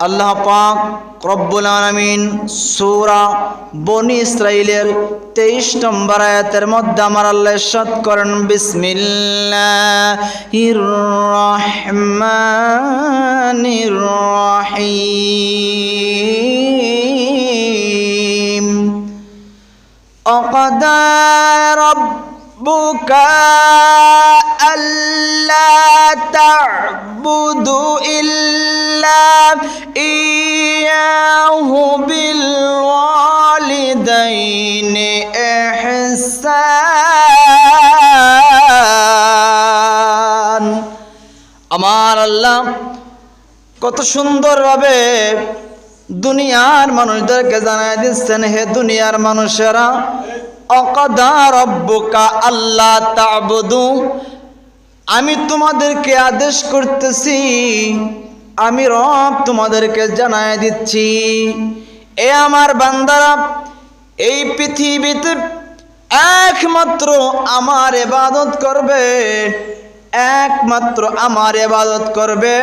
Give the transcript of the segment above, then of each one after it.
আল্লাহ পাক রব্বুল আলমিন সৌরা বনি ইসরাইলের তেইশ নম্বর আয়াতের মধ্যে আমার আল্লাহ সৎ করেন বিসমিল্লাহিম অকদা রব্বুকা আল্লাহ ربك ألا تعبدوا إلا إياه بالوالدين إحسان আমার আল্লাহ কত সুন্দরভাবে দুনিয়ার মানুষদেরকে জানাই দিচ্ছেন হে দুনিয়ার মানুষেরা অকদা রব্বকা আল্লাহ তাবদু আমি তোমাদেরকে আদেশ করতেছি, আমি রব তোমাদেরকে জানাই দিচ্ছি। এ আমার বান্দারা, এই পৃথিবীতে একমাত্র আমার এবাদত করবে, একমাত্র আমার এবাদত করবে।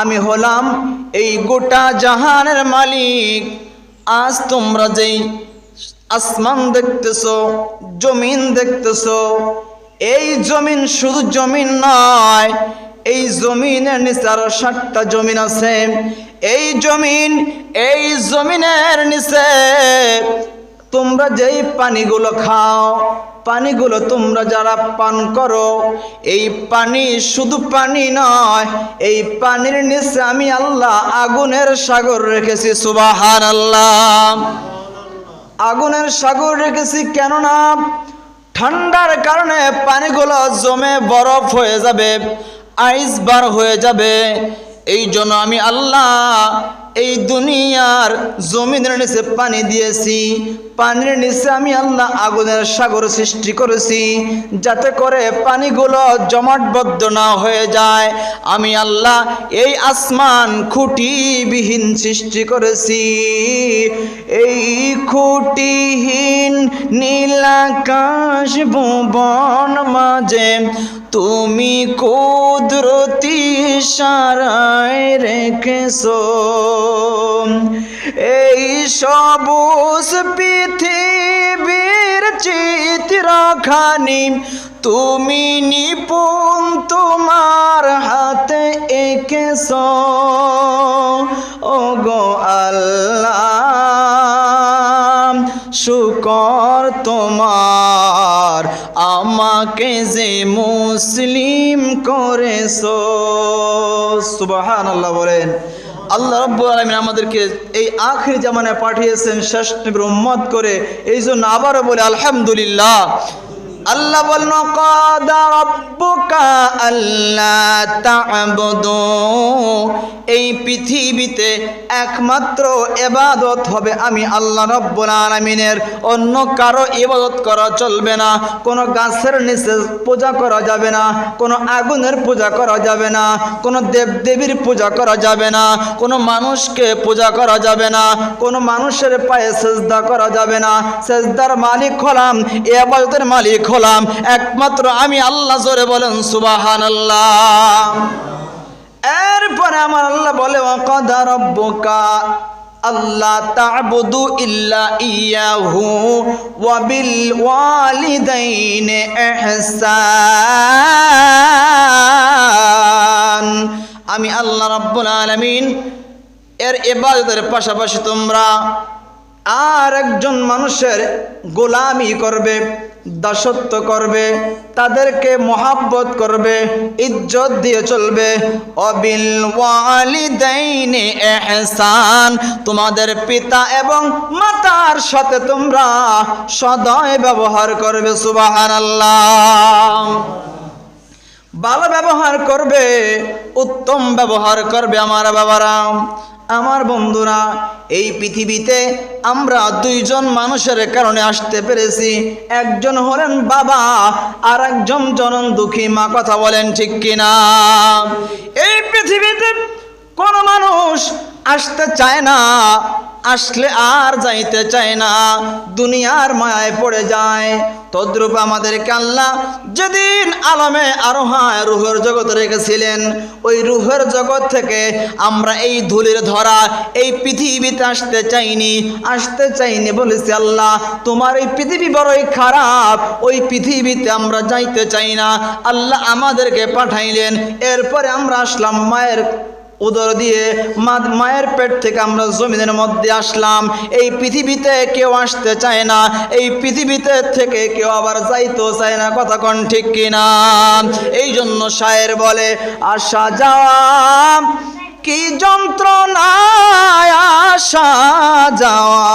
আমি হলাম এই গোটা জাহানের মালিক। আজ তোমরা যেই আসমান দেখতেছো, জমিন দেখতেছো এই জমিন শুধু জমিন নয়, এই জমিনের নিচে আরও ষাটটা জমিন আছে। এই জমিন, এই জমিনের নিচে তোমরা যেই পানিগুলো খাও, পানিগুলো তোমরা যারা পান করো, এই পানি শুধু পানি নয়, এই পানির নিচে আমি আল্লাহ আগুনের সাগর রেখেছি সুবাহান আল্লাহ আগুনের সাগর রেখেছি কেননা ঠান্ডার কারণে পানিগুলো জমে বরফ হয়ে যাবে আইস বার হয়ে যাবে। এই জন্য আমি আল্লাহ এই দুনিয়ার জমিনের নিচে পানি দিয়েছি। পানির নিচে আমি আল্লাহ আগুনের সাগর সৃষ্টি করেছি। যাতে করে পানিগুলো জমাটবদ্ধ না হয়ে যায়। আমি আল্লাহ এই আসমান খুঁটিবিহীন সৃষ্টি করেছি। এই খুঁটিহীন নীলাকাশ ভুবন মাঝে তুমি কুদরতি সারায় রেখেছো। এই সবুজ পৃথিবীর চিত্রখানি তুমি নিপুণ তোমার হাতে এঁকেছ। ও গো আল্লাহ, শুকর তোমার, আমাকে যে মুসলিম করেছ। সুবাহান আল্লাহ বলেন, আল্লাহ রব্বুল আলমিন আমাদেরকে এই আখির জামানায় পাঠিয়েছেন শেষ উম্মত করে। এই জন্য আবারও বলে, আলহামদুলিল্লাহ। আল্লাহ বলেন কাদা এই পৃথিবীতে একমাত্র এবাদত হবে আমি আল্লাহ রব্বুল আলামিনের। অন্য কারও ইবাদত করা চলবে না, কোনো গাছের নিচে পূজা করা যাবে না, কোনো আগুনের পূজা করা যাবে না, কোনো দেবদেবীর পূজা করা যাবে না, কোনো মানুষকে পূজা করা যাবে না, কোনো মানুষের পায়ে সেজদা করা যাবে না। সেজদার মালিক হলাম, এ আবাদতের মালিক হলাম। একমাত্র আমি আল্লাহ জোরে বলেন সুবাহান আল্লাহ এরপরে আমার আল্লাহ বলে, ওয়াকাদা রব্বুকা আল্লাহ তা'বুদু ইল্লা ইয়াহু ওয়া বিল ওয়ালিদাইনি ইহসান। আমি আল্লাহ রাব্বুল আলামিন, এর ইবাদতের পাশাপাশি তোমরা আর একজন মানুষের গোলামি করবে। দাসত্ব করবে, তাদেরকে মহাব্বত করবে, ইজ্জত দিয়ে চলবে। অবিল ওয়ালিদাইনি এহসান, তোমাদের পিতা এবং মাতার সাথে তোমরা সদয় ব্যবহার করবে, সুবহানাল্লাহ। ভালো ব্যবহার করবে, উত্তম ব্যবহার করবে আমার বাবারা। আমার বন্ধুরা, এই পৃথিবীতে আমরা দুইজন মানুষের কারণে আসতে পেরেছি। একজন হলেন বাবা আর একজন জনন দুঃখী মা, কথা বলেন ঠিক কিনা? এই পৃথিবীতে কোন মানুষ আসতে চায় না, আসলে আর যাইতে চায় না, দুনিয়ার মায়ায় পড়ে যায়। তদ্রূপ আমাদেরকে আল্লাহ যেদিন আলমে আরোহায় রুহের জগৎ রেখেছিলেন, ওই রুহের জগৎ থেকে আমরা এই ধুলির ধরা, এই পৃথিবীতে আসতে চাইনি আসতে চাইনি বলেছি আল্লাহ। তোমার এই পৃথিবী বড়ই খারাপ, ওই পৃথিবীতে আমরা যাইতে চাই না। আল্লাহ আমাদেরকে পাঠাইলেন, এরপরে আমরা আসলাম মায়ের উদর দিয়ে মায়ের পেট থেকে আমরা জমিনের মধ্যে আসলাম। এই পৃথিবীতে কেউ আসতে চায় না, এই পৃথিবীতে থেকে কেউ আবার যাইতেও চায় না। কথা কোন ঠিক কিনা? এই জন্য শায়ের বলে আসা যাওয়া কি যন্ত্রণায় আসা যাওয়া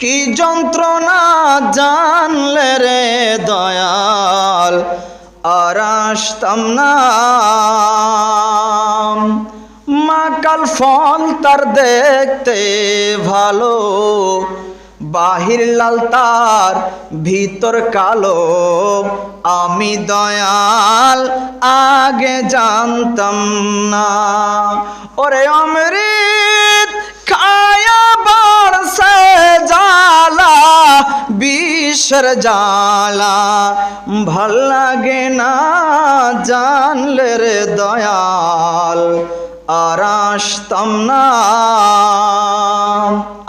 কি যন্ত্রণা জানলে রে দয়াল, আর আসতাম না। ফল তার দেখতে ভালো। বাহির লাল তার, ভিতর কালো। আমি দয়াল, আগে জানতাম না। ওরে অমৃত, খায়া বাড়ছে জালা বিষের জালা ভালো লাগে না জানলে রে দয়াল। আর আসতাম না।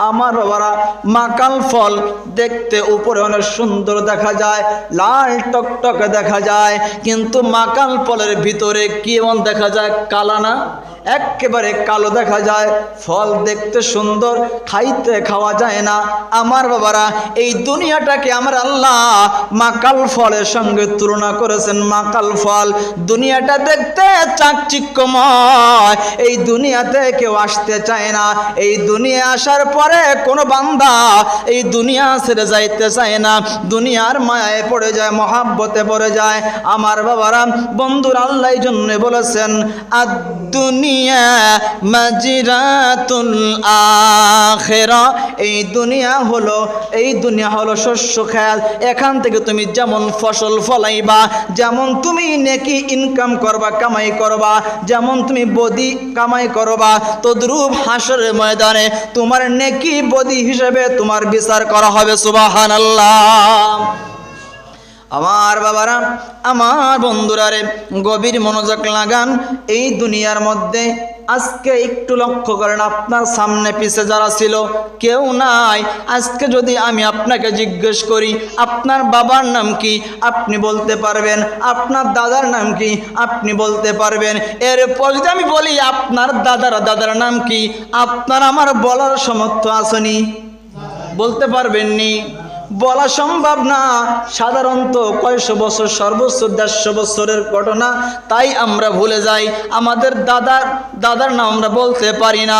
আমার বাবারা, মাকাল ফল দেখতে উপরে অনেক সুন্দর দেখা যায়, লাল টকটকে দেখা যায়, কিন্তু মাকাল ফলের ভিতরে কেমন দেখা যায় কালা না? একেবারে কালো দেখা যায়, ফল দেখতে সুন্দর, খাইতে খাওয়া যায় না। আমার বাবারা, এই দুনিয়াটাকে আমার আল্লাহ মাকাল ফলের সঙ্গে তুলনা করেছেন মাকাল ফল। দুনিয়াটা দেখতে চাকচিক্যময় এই দুনিয়াতে কেউ আসতে চায় না। এই দুনিয়া আসার পরে কোনো বান্দা এই দুনিয়া ছেড়ে যাইতে চায় না। দুনিয়ার মায়ায় পড়ে যায়, মহাব্বতে পড়ে যায়। আমার বাবারা, বন্ধুর আল্লাহ জন্য বলেছেন আর দুনিয়া মাজিরাতুল আখেরা। এই দুনিয়া হলো, এই দুনিয়া হলো শস্য খেয়াল। এখান থেকে তুমি যেমন ফসল ফলাইবা, যেমন তুমি নেকি ইনকাম করবা, কামাই করবা, যেমন তুমি বদি কামাই করবা। তদ্রুপ হাসরের ময়দানে তোমার নেকি বদি হিসেবে তোমার বিচার করা হবে সুবাহান আমার বাবারা, আমার বন্ধুরা রে, গভীর মনোযোগ লাগান। এই দুনিয়ার মধ্যে আজকে একটু লক্ষ্য করেন, আপনার সামনে পিছে যারা ছিল, কেউ নাই। আজকে যদি আমি আপনাকে জিজ্ঞেস করি, আপনার বাবার নাম কি? আপনি বলতে পারবেন, আপনার দাদার নাম কি? আপনি বলতে পারবেন। এরপর যদি আমি বলি, আপনার দাদার দাদার নাম কি? আপনার আমার বলার সমর্থ আসনি বলতে পারবেননি বলা সম্ভব না। সাধারণত কয়শো বছর, সর্বোচ্চ দেড়শো বছরের ঘটনা, তাই আমরা ভুলে যাই। আমাদের দাদার দাদার নাম আমরা বলতে পারি না।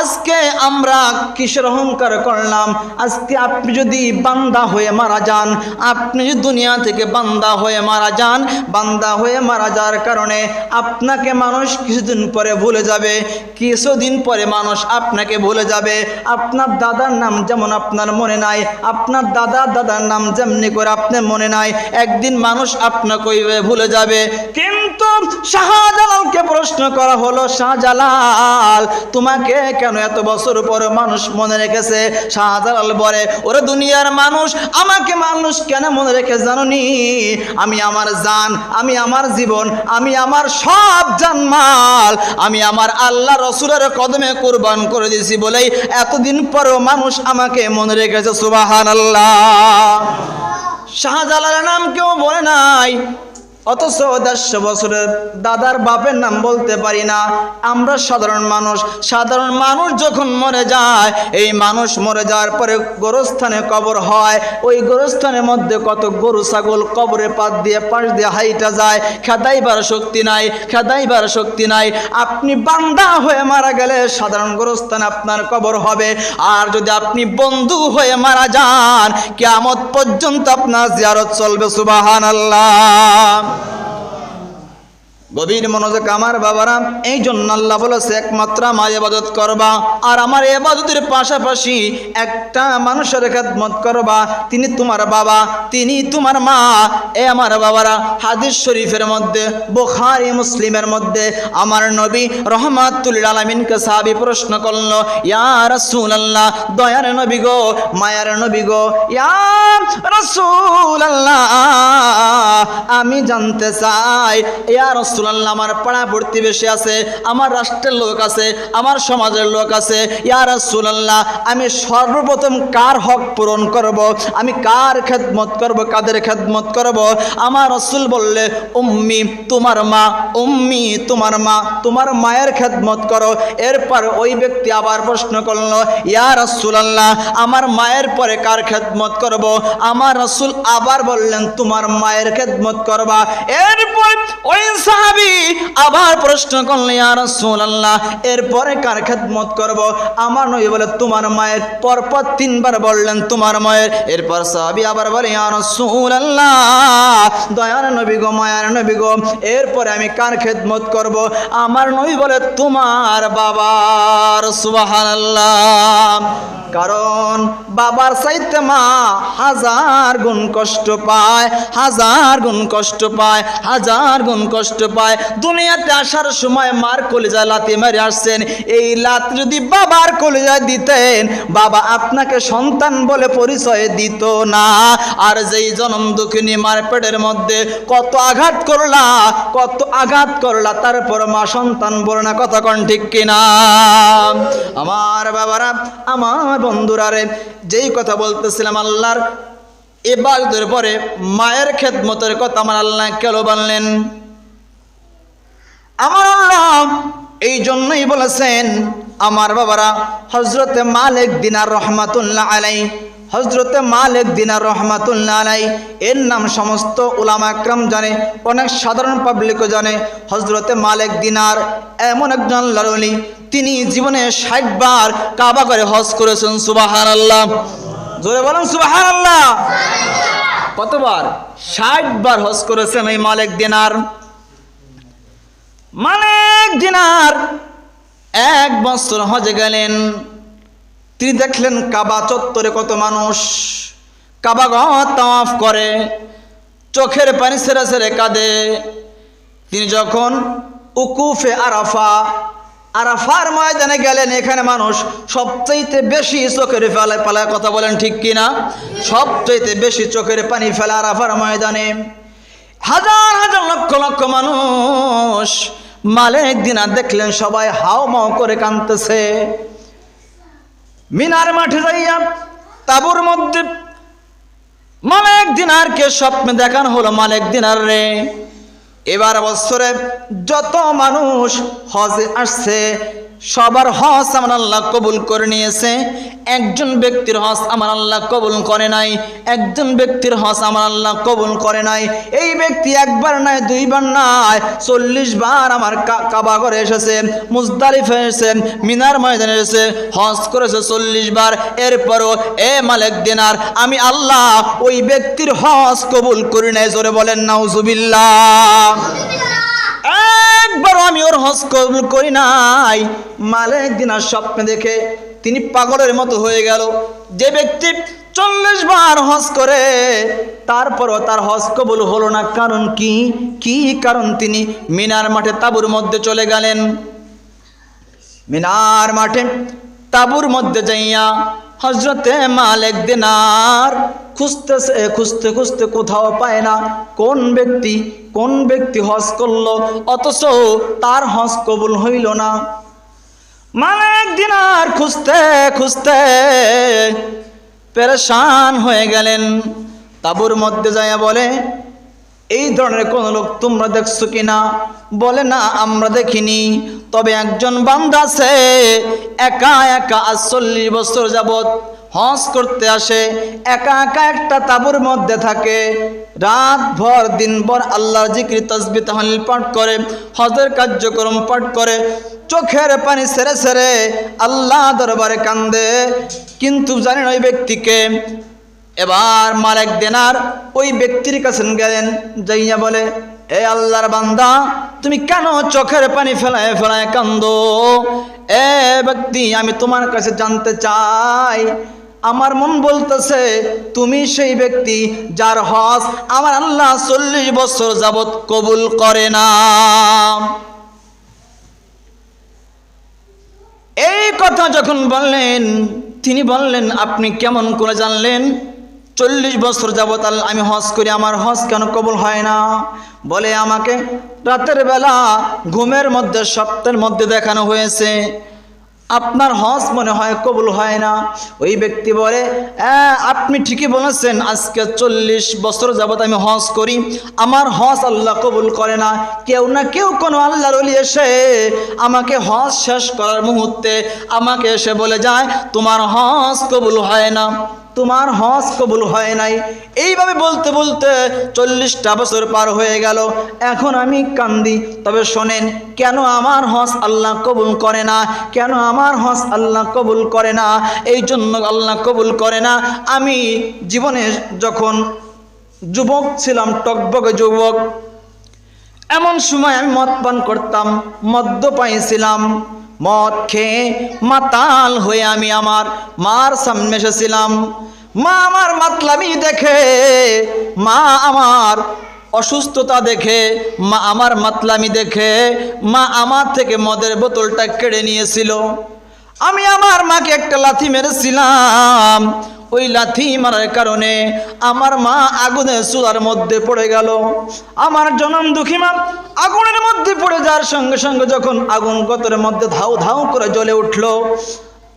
আজকে আমরা কিসের অহংকার করলাম? আজকে আপনি যদি বান্দা হয়ে মারা যান, আপনি যদি দুনিয়া থেকে বান্দা হয়ে মারা যান, বান্দা হয়ে মারা যাওয়ার কারণে আপনাকে মানুষ কিছুদিন পরে ভুলে যাবে। কিছুদিন পরে মানুষ আপনাকে ভুলে যাবে। আপনার দাদার নাম যেমন আপনার মনে নাই, আপনার দাদা দাদার নাম যেমনি করে আপনার মনে নাই, একদিন মানুষ আপনাকে ভুলে যাবে। কিন্তু শাহজালালকে প্রশ্ন করা হলো, শাহজালাল, তোমাকে কেন এত বছর পরে মানুষ মনে রেখেছে? শাহজালাল বলে, ওরে দুনিয়ার মানুষ, আমাকে মানুষ কেন মনে রেখে জানুনি? আমি আমার জান, আমি আমার জীবন, আমি আমার সব জানমাল, আমি আমার আল্লাহ রসুলের কদমে কোরবান করে দিয়েছি বলেই এতদিন পরও মানুষ আমাকে মনে রেখেছে। সুবাহান আল্লাহ শাহজালালের নাম কেউ বলে নাই। অথচ দেড়শো বছরের দাদার বাপের নাম বলতে পারি না। আমরা সাধারণ মানুষ সাধারণ মানুষ যখন মরে যায়, এই মানুষ মরে যাওয়ার পরে গোরস্থানে কবর হয়। ওই গোরস্থানের মধ্যে কত গরু, ছাগল কবরে পাত দিয়ে, পাশ দিয়ে হাইটা যায়। খেদাইবার শক্তি নাই, খেদাইবার শক্তি নাই। আপনি বান্দা হয়ে মারা গেলে সাধারণ গোরস্থানে আপনার কবর হবে। আর যদি আপনি বন্ধু হয়ে মারা যান কেমত পর্যন্ত আপনার জিয়ারত চলবে সুবাহান আল্লাহ Father. গভীর মনোযোগ আমার বাবারা এই জন্য আল্লাহ বলেছে, একমাত্র আমার ইবাদত করবা। আর আমার ইবাদতের পাশাপাশি একটা মানুষের খেদমত করবা। তিনি তোমার বাবা, তিনি তোমার মা। এ আমার বাবারা, হাদিস শরীফের মধ্যে, বুখারী, মুসলিমের মধ্যে আমার নবী রহমাতুল আলামিনকে সাহাবী প্রশ্ন করল, ইয়া রাসূলুল্লাহ, দয়ার নবী গো, মায়ার নবী গো, ইয়া আমি জানতে চাই, ইয়া রাসূলুল্লাহ আমার পাড়া প্রতিবেশী আছে, আমার রাষ্ট্রের লোক আছে, আমার সমাজের লোক আছে। ইয়া রাসূলুল্লাহ, আমি সর্বপ্রথম কার হক পূরণ করব? আমি কার খেদমত করব? কাদের খেদমত করব? আমার রসুল বললে, উম্মি, তোমার মা, উম্মি, তোমার মা, তোমার মায়ের খেদমত করো। এরপর ওই ব্যক্তি আবার প্রশ্ন করল, ইয়া রাসূলুল্লাহ, আমার মায়ের পরে কার খেদমত করব? আমার রসুল আবার বললেন, তোমার মায়ের খেদমত করবা। এরপর ওই সাহাবী আবার প্রশ্ন করলেন ইয়া রাসূলুল্লাহ, এরপরে কার খেদমত করব? আমার নবী বলে, তোমার মায়ের। পরপর তিনবার বললেন, তোমার মায়ের। এরপর সাহাবী আবার বলে, ইয়া রাসূলুল্লাহ, দয়ার নবী গো, মায়ার নবী গো, এরপরে আমি কার খেদমত করব? আমার নবী বলে, তোমার বাবার। সুবহানাল্লাহ। কারণ বাবার চাইতে মা হাজার গুণ কষ্ট পায়, হাজার গুণ কষ্ট পায়, হাজার গুণ কষ্ট পায়। দুনিয়াতে আসার সময় মার কলিজা লাতি মারি আসছেন। এই লাত যদি বাবার কলিজায় দিতেন, বাবা আপনাকে সন্তান বলে পরিচয় দিত না। আর যেই জনম দুঃখিনী মার পেটের মধ্যে কত আঘাত করলা, কত আঘাত করলা, তারপর মা সন্তান বলে না কথা কন ঠিক কিনা? আমার বাবারা, আমার বন্ধুরা রে, যেই কথা বলতেছিলাম আল্লাহর এবারদের পরে মায়ের খেদমতের কথা আমার আল্লাহ কেন বললেন আমার আল্লাহ এই জন্যই বলেছেন, আমার বাবারা হজরতে মালিক দিনার রহমাতুল্লাহ আলাই হজরতে মালিক দিনার রহমাতুল্লাহ আলাই, এর নাম সমস্ত উলামা জানে, অনেক সাধারণ পাবলিকও জানে হজরতে মালিক দিনার এমন একজন লালনী, তিনি জীবনে ষাট বার কাবা করে হজ করেছেন সুবাহার আল্লাহ জোরে বলেন সুবাহার আল্লাহ কতবার? ষাট বার হজ করেছেন এই মালিক দিনার। মালিক দিনার এক বছর হজে গেলেন। তিনি দেখলেন কাবা চত্বরে কত মানুষ। কাবা তাওয়াফ করে, চোখের পানি সেরে সেরে কাঁদে। তিনি যখন উকুফে আরাফা, আরাফার ময়দানে গেলেন, এখানে মানুষ সবচাইতে বেশি চোখের ফেলায় পালায় কথা বলেন ঠিক কিনা সবচাইতে বেশি চোখের পানি ফেলা আরাফার ময়দানে। হাজার হাজার লক্ষ লক্ষ মানুষ মালিক দিনা দেখলেন সবাই হাও মাও করে কাঁদতেছে। মিনার মাঠে যাইয়া তাবুর মধ্যে মালিক দিনারকে স্বপ্নে দেখানো হলো, মালিক দিনার রে। এবার বছরে যত মানুষ হজে আসছে সবার হজ আমার আল্লাহ কবুল করে নিয়েছে। একজন ব্যক্তির হজ আমার আল্লাহ কবুল করে নাই, একজন ব্যক্তির হজ আমার আল্লাহ কবুল করে নাই। এই ব্যক্তি একবার নাই দুইবার নাই চল্লিশ বার আমার কাবা করে এসেছে, মুজদালিফ এসেছে, মিনার ময়দানে এসেছে, হজ করেছে চল্লিশ বার। এরপরও, এ মালিক দিনার, আমি আল্লাহ ওই ব্যক্তির হজ কবুল করি নাই। জোরে বলেন, নাউজুবিল্লাহ। একবারও আমি ওর হজ কবুল করি নাই। মালিক দিনার স্বপ্নে দেখে তিনি পাগলের মতো হয়ে গেল। যে ব্যক্তি চল্লিশ বার হজ করে, তারপরও তার হজ কবুল হলো না। কারণ কি? কি কারণ তিনি মিনার মাঠে তাবুর মধ্যে চলে গেলেন। মিনার মাঠে তাবুর মধ্যে যাইয়া হজরতে মালিক দিনার খুঁজতেছে, খুঁজতে খুঁজতে কোথাও পায় না। কোন ব্যক্তি কোন ব্যক্তি হজ করল, অথচ তার হজ কবুল হইল না। মালিক দিনার খুঁজতে খুঁজতে পেরেশান হয়ে গেলেন। তাবুর মধ্যে যাইয়া বলে এই ধরনের কোন লোক তোমরা দেখছ কিনা? বলে, না, আমরা দেখিনি। তবে একজন বান্দা আছে, একা একা চল্লিশ বছর যাবৎ হজ করতে আসে, একা একা একটা তাবুর মধ্যে থাকে। রাত ভর দিন ভর আল্লাহর জিক্রি, তসবি, তাহলিল পাঠ করে, হজের কার্যক্রম পাঠ করে, চোখের পানি সেরে সেরে আল্লাহ দরবারে কান্দে। কিন্তু জানেন ওই ব্যক্তিকে এবার মালিক দেনার ওই ব্যক্তির কাছে গেলেন, যাইয়া বলে, এ আল্লাহর বান্দা, তুমি কেন চোখের পানি ফেলায় ফেলায় কান্দো এ ব্যক্তি, আমি তোমার কাছে জানতে চাই। আমার মন বলতেছে, তুমি সেই ব্যক্তি যার হজ আমার আল্লাহ চল্লিশ বছর যাবৎ কবুল করে না। এই কথা যখন বললেন, তিনি বললেন, আপনি কেমন করে জানলেন? চল্লিশ বছর যাবত আমি হজ করি আমার হজ কেন কবুল হয় না? বলে আমাকে রাতের বেলা ঘুমের মধ্যে সপ্তাহের মধ্যে দেখানো হয়েছে আপনার হজ মনে হয় কবুল হয় না? ওই ব্যক্তি বলে "হ্যাঁ, আপনি ঠিকই বলেছেন আজকে চল্লিশ বছর যাবত আমি হজ করি আমার হজ আল্লাহ কবুল করে না। কেউ না কেউ কোনো আল্লাহর অলি এসে আমাকে হজ শেষ করার মুহূর্তে আমাকে এসে বলে যায় তোমার হজ কবুল হয় না। তোমার হজ কবুল হয় নাই। এইভাবে বলতে বলতে চল্লিশটা বছর পার হয়ে গেল। এখন আমি কান্দি, তবে শোনেন, কেন আমার হজ আল্লাহ কবুল করে না? কেন আমার হজ আল্লাহ কবুল করে না? এই জন্য আল্লাহ কবুল করে না। আমি জীবনে যখন যুবক ছিলাম, টকবকে যুবক, এমন সময় আমি মদ পান করতাম মদ্যপায়ী ছিলাম। মদ খেয়ে মাতাল হয়ে আমি আমার মার সামনে এসেছিলাম। মা আমার মাতলামি দেখে, মা আমার অসুস্থতা দেখে, মা আমার মাতলামি দেখে, মা আমার থেকে মদের বোতলটা কেড়ে নিয়েছিল। আমি আমার মাকে একটা লাথি মেরেছিলাম। ওই লাথি মারার কারণে আমার মা আগুনে চুলার মধ্যে পড়ে গেল। আমার জনম দুঃখী মা আগুনের মধ্যে পড়ে যাওয়ার সঙ্গে সঙ্গে যখন আগুন গতরের মধ্যে ধাউ ধাউ করে জ্বলে উঠল,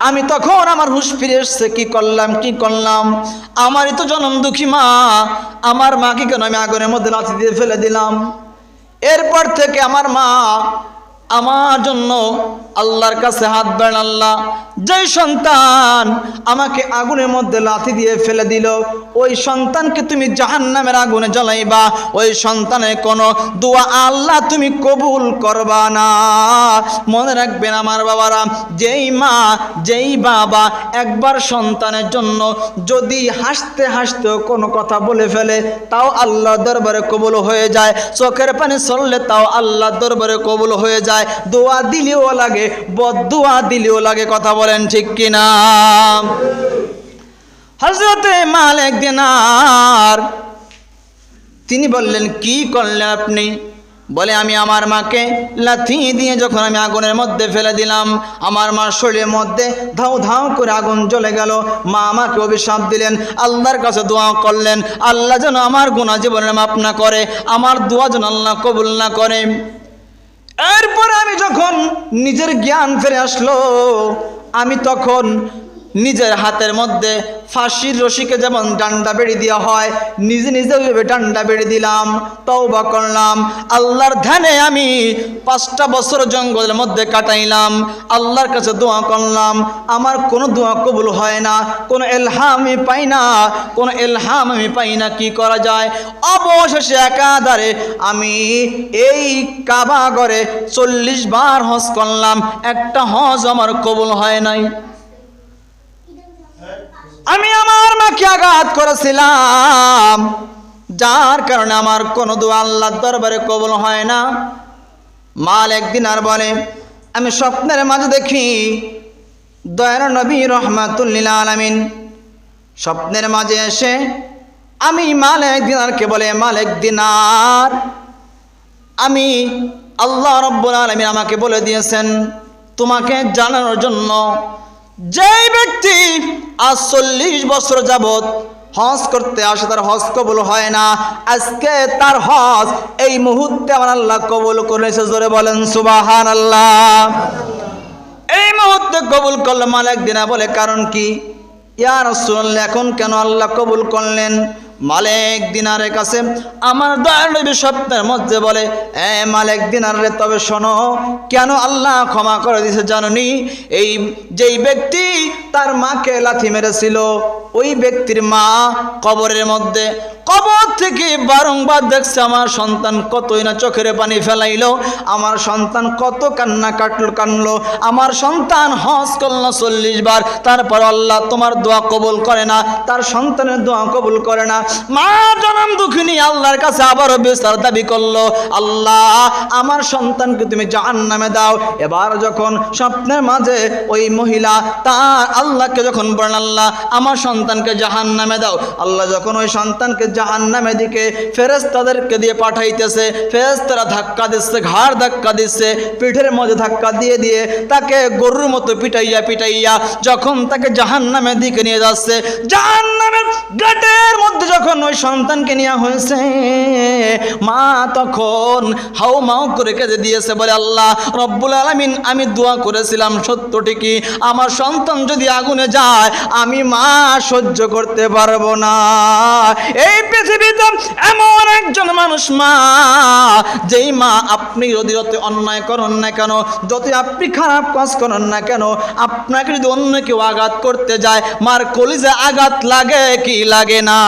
আমি তখন আমার হুশ ফিরে এসছে, কি করলাম কি করলাম? আমারই তো জনম দুঃখী মা। আমার মাকে কেন আমি আগুনের মধ্যে লাথি দিয়ে ফেলে দিলাম? এরপর থেকে আমার মা আমার জন্য আল্লাহর কাছে হাত বেড় আল্লাহ। যেই সন্তান আমাকে আগুনের মধ্যে লাথি দিয়ে ফেলে দিল, ওই সন্তানকে তুমি জাহান্নামের আগুনে জ্বালাইবা। ওই সন্তানের কোনো দোয়া আল্লাহ তুমি কবুল করবা না। মনে রাখবেন আমার বাবারা, যেই মা, যেই বাবা একবার সন্তানের জন্য যদি হাসতে হাসতে কোনো কথা বলে ফেলে, তাও আল্লাহ দরবারে কবুল হয়ে যায়। চোখের পানি চললে তাও আল্লাহ দরবারে কবুল হয়ে যায়। দোয়া দিলেও লাগে বদুয়া দিলেও লাগে কথা বলেন ঠিক কিনা? হজরতে মালিক দিনার, তিনি বললেন, কি করলেন আপনি? বলে, আমি আমার মাকে লাথি দিয়ে যখন আমি আগুনের মধ্যে ফেলে দিলাম, আমার মার শরীরের মধ্যে ধাউ ধাউ করে আগুন জ্বলে গেল। মা আমাকে অভিশাপ দিলেন, আল্লাহর কাছে দোয়া করলেন। আল্লাহ যেন আমার গুণা জীবনের মাপ না করে, আমার দোয়া যেন আল্লাহ কবুল না করে। এরপরে আমি যখন নিজের জ্ঞান ফিরে আসলো আমি তখন নিজের হাতের মধ্যে ফাঁসির রশিকে যেমন ডান্ডা বেড়ে দেওয়া হয়, নিজে নিজে ওইভাবে ডান্ডা বেড়ে দিলাম, তওবা করলাম, আল্লাহর ধ্যানে আমি পাঁচটা বছর জঙ্গলের মধ্যে কাটাইলাম, আল্লাহর কাছে দোয়া করলাম, আমার কোনো দোয়া কবুল হয় না, কোনো এলহাম আমি পাই না, কোনো এলহাম আমি পাই না, কি করা যায়? অবশেষে একাধারে আমি এই কাবা ঘরে চল্লিশ বার হজ করলাম, একটা হজ আমার কবুল হয় নাই। আমি আমার মাকে আঘাত করেছিলাম, যার কারণে আমার কোনো দোয়া আল্লাহর দরবারে কবল হয় না। মাল একদিন আর বলে, আমি স্বপ্নের মাঝে দেখি, দয়ার নবী রহমাতুল্লিল আলামিন স্বপ্নের মাঝে এসে, আমি মালেক দিনারকে বলে মালেক দিনার আমি আল্লাহ রব্বুল আলমিন আমাকে বলে দিয়েছেন, তোমাকে জানানোর জন্য যেই ব্যক্তি আজ চল্লিশ বছর যাবত হজ করতে আসে, তার হজ কবুল হয় না। আজকে তার হজ এই মুহূর্তে আমার আল্লাহ কবুল করেছে। জোরে বলেন সুবাহান আল্লাহ এই মুহূর্তে কবুল করল মালিক দিনা বলে, কারণ কি? ইয়ার এখন কেন আল্লাহ কবুল করলেন? মালিক দিনারের কাছে, আমার দয়াল নবী স্বপ্নের মধ্যে বলে, এ মালিক দিনার রে তবে শোনো, কেন আল্লাহ ক্ষমা করে দিছে জাননি? এই যেই ব্যক্তি তার মাকে লাথি মেরেছিল, ওই ব্যক্তির মা কবরের মধ্যে কবর থেকে বারংবার দেখছে, আমার সন্তান কতই না চোখের পানি ফেলাইলো, আমার সন্তান কত কান্না কাটলো, কানলো, আমার সন্তান হজ করল চল্লিশ বার, তারপর আল্লাহ তোমার দোয়া কবুল করে না, তার সন্তানের দোয়া কবুল করে না। মা জনম দুঃখিনী আল্লাহর কাছে আবারও বিস্তার দাবি করল, আল্লাহ, আমার সন্তানকে তুমি জাহান নামে দাও। এবার যখন স্বপ্নের মাঝে ওই মহিলা তার আল্লাহকে যখন বলেন আল্লাহ, আমার সন্তানকে জাহান নামে দাও। আল্লাহ যখন ওই সন্তানকে জাহান নামে দিকে ফেরেস্তাদেরকে দিয়ে পাঠাইতেছে। ফেরেস তারা ধাক্কা দিচ্ছে, ঘাড় ধাক্কা দিচ্ছে, পিঠের মধ্যে ধাক্কা দিয়ে দিয়ে তাকে গরুর মতো পিটাইয়া পিটাইয়া যখন তাকে জাহান নামে দিকে নিয়ে যাচ্ছে জাহান নামের গেটের মধ্যে যখন ওই সন্তানকে নেওয়া হয়েছে, মা তখন হাউ মাউ করে কেঁদে দিয়েছে, বলে, আল্লাহ, রব্বুল আলমিন, আমি দোয়া করেছিলাম, সত্যটি কি? আমার সন্তান যদি আগুনে যায়, আমি মা সহ্য করতে পারব না। এই পৃথিবীতে এমন একজন মানুষ মা, যেই মা আপনি যদি যত অন্যায় করেন না কেন যত আপনি খারাপ কাজ করেন না কেন, আপনাকে যদি অন্য কেউ আঘাত করতে যায়, মার কলিজে আঘাত লাগে কি লাগে না?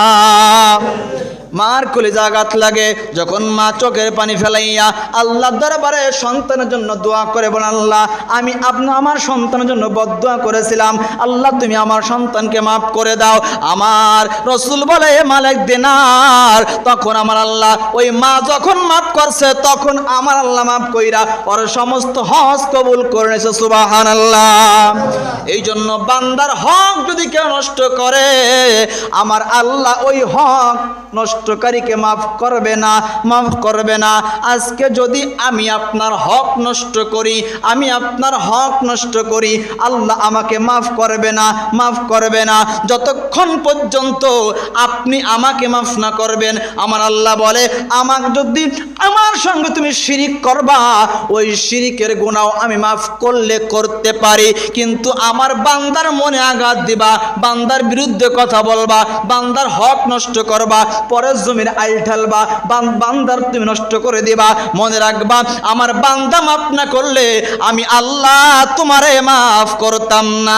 মার কলিজা আঘাত লাগে, যখন মা চোখের পানি ফেলাইয়া আল্লাহ দরবারে সন্তানের জন্য দোয়া করে বলেন, আল্লাহ, আমি আপনার আমার সন্তানের জন্য বদোয়া করেছিলাম। আল্লাহ, তুমি আমার সন্তানকে মাফ করে দাও। আমার রসুল বলে, মালিক দিনার। তখন আমার আল্লাহ, ওই মা যখন মাফ করছে, তখন আমার আল্লাহ মাফ কইরা ওর সমস্ত হজ কবুল করে নিয়েছে সুবাহান আল্লাহ এই জন্য বান্দার হক যদি কেউ নষ্ট করে, আমার আল্লাহ ওই হক নষ্টকারীকে মাফ করবে না, মাফ করবে না। আজকে যদি আমি আপনার হক নষ্ট করি, আমি আপনার হক নষ্ট করি, আল্লাহ আমাকে মাফ করবে না, মাফ করবে না। যতক্ষণ পর্যন্ত আপনি আমাকে মাফ না করবেন, আমার আল্লাহ বলে আমার যদি আমার সঙ্গে তুমি শিরিক করবা, ওই শিরিকের গুণাও আমি মাফ করলে করতে পারি। কিন্তু আমার বান্দার মনে আঘাত দিবা, বান্দার বিরুদ্ধে কথা বলবা, বান্দার হক নষ্ট করবা জমির আইল ঠেলবা, বান- বান্দার তুমি নষ্ট করে দিবা। মনে রাখবা, আমার বান্দা মাফ না করলে আমি আল্লাহ তোমারে মাফ করতাম না।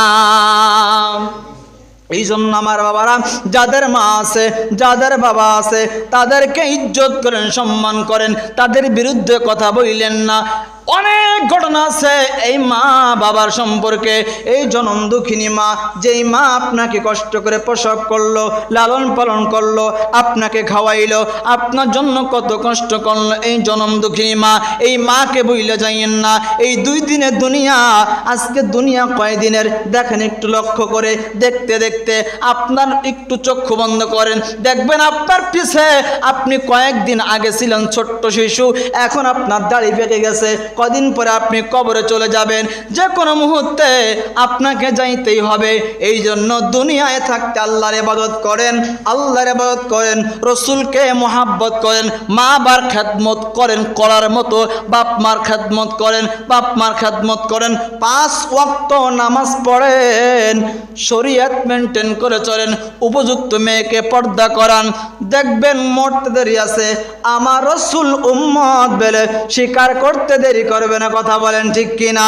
এই জন্য আমার বাবারা, যাদের মা আছে, যাদের বাবা আছে, তাদেরকে ইজ্জত করেন, সম্মান করেন, তাদের বিরুদ্ধে কথা বললেন না। অনেক ঘটনা আছে। এই মা বাবার সম্পর্কে, এই জনম দুঃখিনী মা, যেই মা আপনাকে কষ্ট করে প্রসব করল, লালন পালন করল, আপনাকে খাওয়াইলো, আপনার জন্য কত কষ্ট করল, এই জনম দুঃখিনী মা, এই মাকে বইলে যাইয়েন না। এই দুই দিনের দুনিয়া, আজকে দুনিয়া কয়দিনের, দেখেন একটু লক্ষ্য করে দেখতে দেখতে আপনার একটু চক্ষু বন্ধ করেন। দেখবেন আপনার পিছে আপনি কয়েকদিন আগে ছিলেন ছোট্ট শিশু, এখন আপনার দাড়ি পেকে গেছে। কদিন পরে আপনি কবরে চলে যাবেন যে কোনো মুহূর্তে আপনাকে যাইতেই হবে। এই জন্য দুনিয়ায় থাকতে আল্লাহর ইবাদত করেন, আল্লাহর ইবাদত করেন, রসুলকে মোহাব্বত করেন মা বার খেদমত করেন করার মতো বাপ মার খেদমত করেন বাপ মার খেদমত করেন, পাঁচ ওয়াক্ত নামাজ পড়েন, শরীয়ত মেনটেন করে চলেন, উপযুক্ত মেয়েকে পর্দা করান, দেখবেন মরতে দেরি আছে, আমার রসুল উম্মত বেলে স্বীকার করতে দেরি করবে না কথা বলেন ঠিক কিনা?